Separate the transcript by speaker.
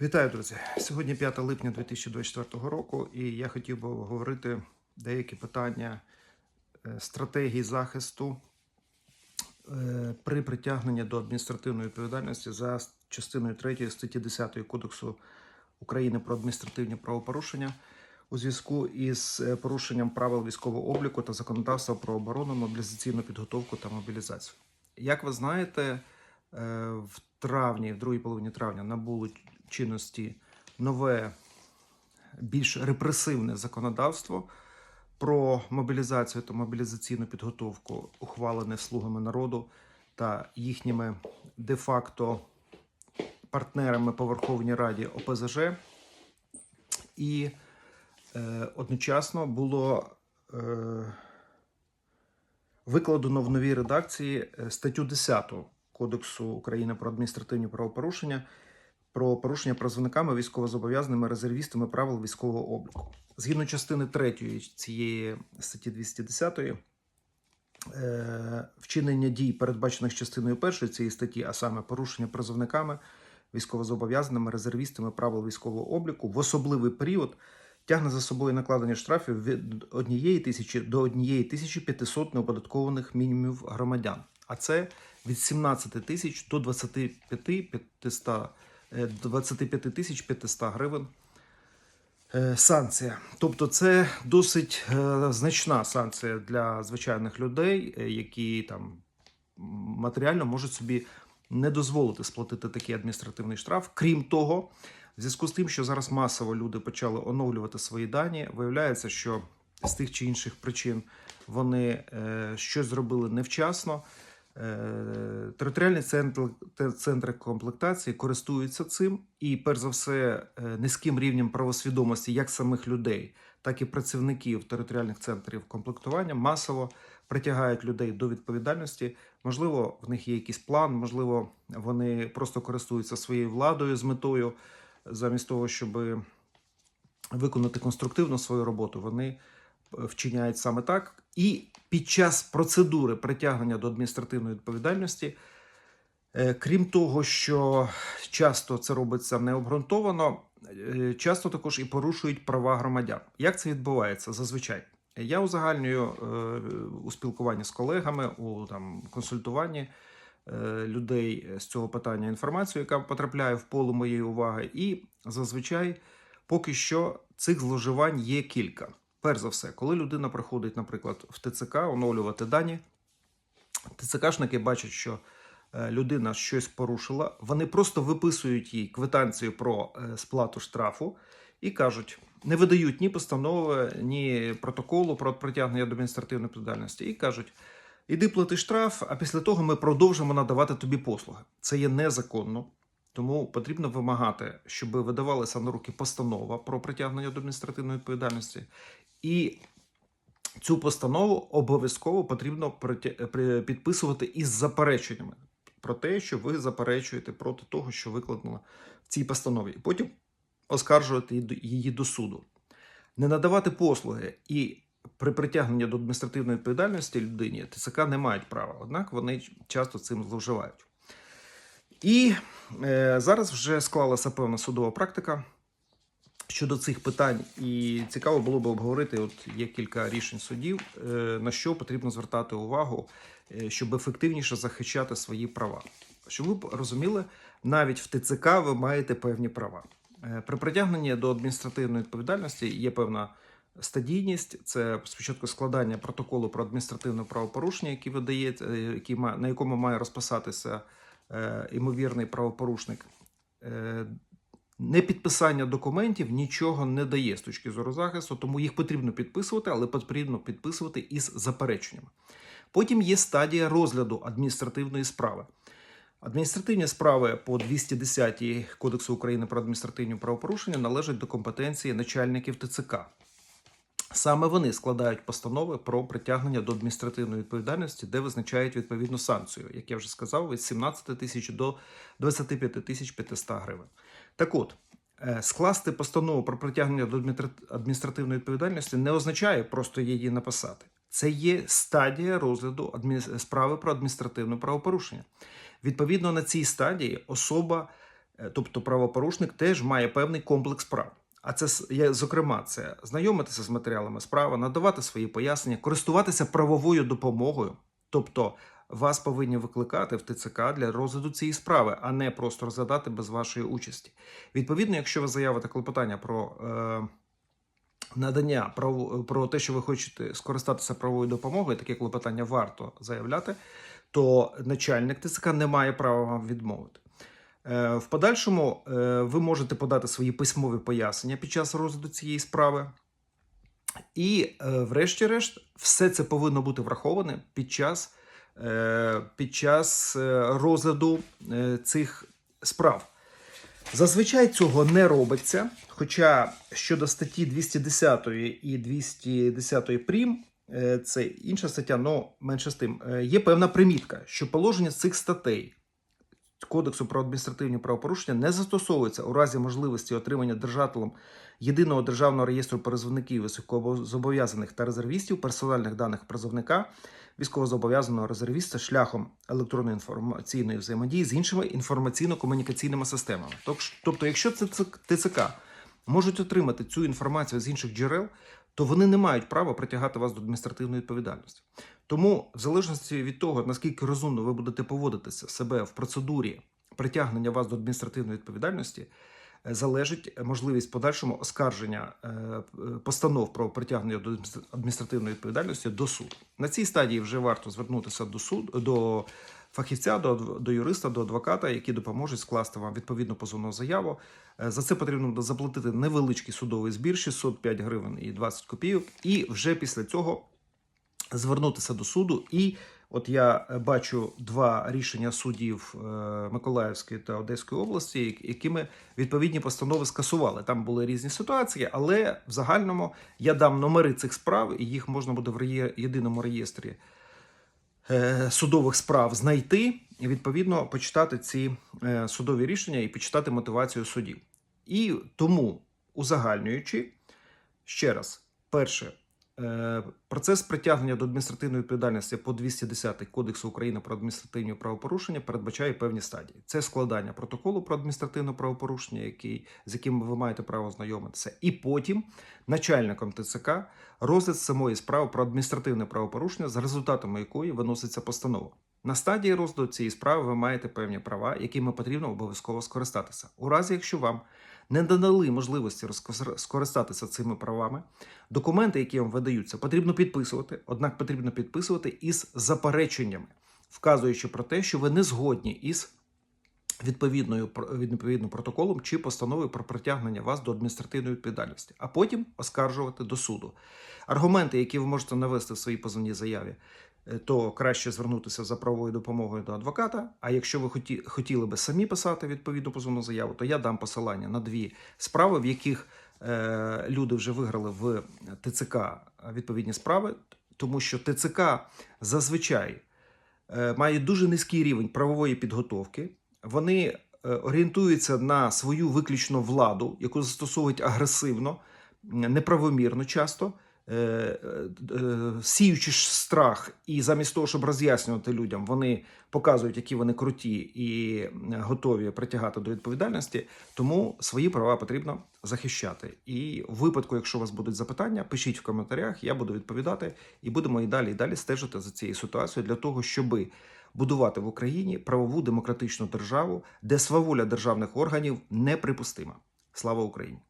Speaker 1: Вітаю, друзі! Сьогодні 5 липня 2024 року, і я хотів би обговорити деякі питання е, стратегії захисту е, при притягненні до адміністративної відповідальності за частиною 3 статті 10 Кодексу України про адміністративні правопорушення у зв'язку із е, порушенням правил військового обліку та законодавства про оборону, мобілізаційну підготовку та мобілізацію. Як ви знаєте, в травні, в другій половині травня, набуло чинності нове, більш репресивне законодавство про мобілізацію та мобілізаційну підготовку, ухвалене слугами народу та їхніми де-факто партнерами по Верховній Раді ОПЗЖ. І е, одночасно було е, викладено в новій редакції е, статтю 10 Кодексу України про адміністративні правопорушення про порушення призовниками, військовозобов'язаними резервістами правил військового обліку. Згідно частини 3 цієї статті 210 е, вчинення дій, передбачених частиною 1 цієї статті, а саме порушення призовниками, військовозобов'язаними резервістами правил військового обліку в особливий період тягне за собою накладення штрафів від 1 тисячі до 1 тисячі 500 неоподаткованих мінімумів громадян. А це від 17 тисяч до 25 500, е, 25 тисяч 500 гривень е, санкція. Тобто це досить е, значна санкція для звичайних людей, е, які там матеріально можуть собі не дозволити сплатити такий адміністративний штраф. Крім того, в зв'язку з тим, що зараз масово люди почали оновлювати свої дані, виявляється, що з тих чи інших причин вони е, щось зробили невчасно. Е, Територіальні центри, центри комплектації користуються цим, і, перш за все, е, низьким рівнем правосвідомості як самих людей, так і працівників територіальних центрів комплектування масово притягають людей до відповідальності. Можливо, в них є якийсь план, можливо, вони просто користуються своєю владою з метою, замість того, щоб виконати конструктивно свою роботу, вони вчиняють саме так. І під час процедури притягнення до адміністративної відповідальності, е, крім того, що часто це робиться необґрунтовано, е, часто також і порушують права громадян. Як це відбувається зазвичай? Я узагальнюю е, у спілкуванні з колегами, у там консультуванні людей з цього питання інформацію, яка потрапляє в поле моєї уваги, і зазвичай поки що цих зловживань є кілька. Перш за все, коли людина приходить, наприклад, в ТЦК оновлювати дані, ТЦКшники бачать, що е, людина щось порушила, вони просто виписують їй квитанцію про е, сплату штрафу і кажуть: не видають ні постанови, ні протоколу про притягнення до адміністративної відповідальності, і кажуть. Іди плати штраф, а після того ми продовжимо надавати тобі послуги. Це є незаконно, тому потрібно вимагати, щоб видавалася на руки постанова про притягнення до адміністративної відповідальності, і цю постанову обов'язково потрібно підписувати із запереченнями про те, що ви заперечуєте проти того, що викладено в цій постанові, і потім оскаржувати її до- суду. Не надавати послуги і при притягненні до адміністративної відповідальності людині ТЦК не мають права, однак вони часто цим зловживають. І е, зараз вже склалася певна судова практика щодо цих питань, і цікаво було б обговорити. От є кілька рішень судів, е, на що потрібно звертати увагу, е, щоб ефективніше захищати свої права. Щоб ви розуміли, навіть в ТЦК ви маєте певні права. Е, При притягненні до адміністративної відповідальності є певна стадійність. Це спочатку складання протоколу про адміністративне правопорушення, який видає, е, який має, на якому має розписатися ймовірний правопорушник. Непідписання документів нічого не дає з точки зору захисту, тому їх потрібно підписувати, але потрібно підписувати із запереченнями. Потім є стадія розгляду адміністративної справи. Адміністративні справи по 210 Кодексу України про адміністративні правопорушення належать до компетенції начальників ТЦК. Саме вони складають постанови про притягнення до адміністративної відповідальності, де визначають відповідну санкцію, як я вже сказав, від 17 тисяч до 25 тисяч 500 гривень. Так от, е, скласти постанову про притягнення до адміністративної відповідальності не означає просто її написати. Це є стадія розгляду адмі- справи про адміністративне правопорушення. Відповідно, на цій стадії особа е, тобто правопорушник, теж має певний комплекс прав. А це є, зокрема, це знайомитися з матеріалами справи, надавати свої пояснення, користуватися правовою допомогою. Тобто вас повинні викликати в ТЦК для розгляду цієї справи, а не просто розглядати без вашої участі. Відповідно, якщо ви заявите клопотання про е, надання прав... про те, що ви хочете скористатися правовою допомогою, таке клопотання варто заявляти, то начальник ТЦК не має права вам відмовити. Е, В подальшому е, ви можете подати свої письмові пояснення під час розгляду цієї справи. І, е, врешті-решт, все це повинно бути враховане під час, під час е, розгляду е, цих справ. Зазвичай цього не робиться. Хоча щодо статті 210 і 210 прим, е, це інша стаття, але менше з тим, е, є певна примітка, що положення цих статей Кодексу про адміністративні правопорушення не застосовується у разі можливості отримання держателем єдиного державного реєстру призовників високозобов'язаних та резервістів персональних даних призовника військовозобов'язаного резервіста шляхом електронної інформаційної взаємодії з іншими інформаційно-комунікаційними системами. Тобто, якщо це ТЦК можуть отримати цю інформацію з інших джерел, то вони не мають права притягати вас до адміністративної відповідальності. Тому, в залежності від того, наскільки розумно ви будете поводитися себе в процедурі притягнення вас до адміністративної відповідальності, е, залежить можливість подальшому оскарження е, постанов про притягнення до адміністративної відповідальності до суду. На цій стадії вже варто звернутися до суду до фахівця, до, до юриста, до адвоката, які допоможуть скласти вам відповідну позовну заяву. Е, За це потрібно заплатити невеличкий судовий збір 605 гривень і 20 копійок. І вже після цього звернутися до суду. І от я е, бачу два рішення суддів е, Миколаївської та Одеської області, якими відповідні постанови скасували. Там були різні ситуації, але в загальному я дам номери цих справ, і їх можна буде в єдиному реєстрі судових справ знайти і відповідно почитати ці е, судові рішення і почитати мотивацію судів. І тому, узагальнюючи, ще раз, перше, е, процес притягнення до адміністративної відповідальності по 210 Кодексу України про адміністративні правопорушення передбачає певні стадії. Це складання протоколу про адміністративне правопорушення, який, з яким ви маєте право знайомитися, і потім начальником ТЦК розгляд самої справи про адміністративне правопорушення, за результатами якої виноситься постанова. На стадії розгляду цієї справи ви маєте певні права, якими потрібно обов'язково скористатися. У разі, якщо вам не надали можливості скористатися цими правами, документи, які вам видаються, потрібно підписувати, однак потрібно підписувати із запереченнями, вказуючи про те, що ви не згодні із відповідною відповідним протоколом чи постановою про притягнення вас до адміністративної відповідальності, а потім оскаржувати до суду. Аргументи, які ви можете навести в своїй позовній заяві, то краще звернутися за правовою допомогою до адвоката. А якщо ви хоті, хотіли би самі писати відповідну позовну заяву, то я дам посилання на дві справи, в яких е, люди вже виграли в ТЦК відповідні справи, тому що ТЦК зазвичай е, має дуже низький рівень правової підготовки. Вони е, орієнтуються на свою виключну владу, яку застосовують агресивно, неправомірно часто, е, е, е, сіючи ж страх, і замість того, щоб роз'яснювати людям, вони показують, які вони круті і готові притягати до відповідальності. Тому свої права потрібно захищати. І в випадку, якщо у вас будуть запитання, пишіть в коментарях, я буду відповідати, і будемо і далі і далі стежити за цією ситуацією для того, щоби будувати в Україні правову демократичну державу, де сваволя державних органів неприпустима. Слава Україні!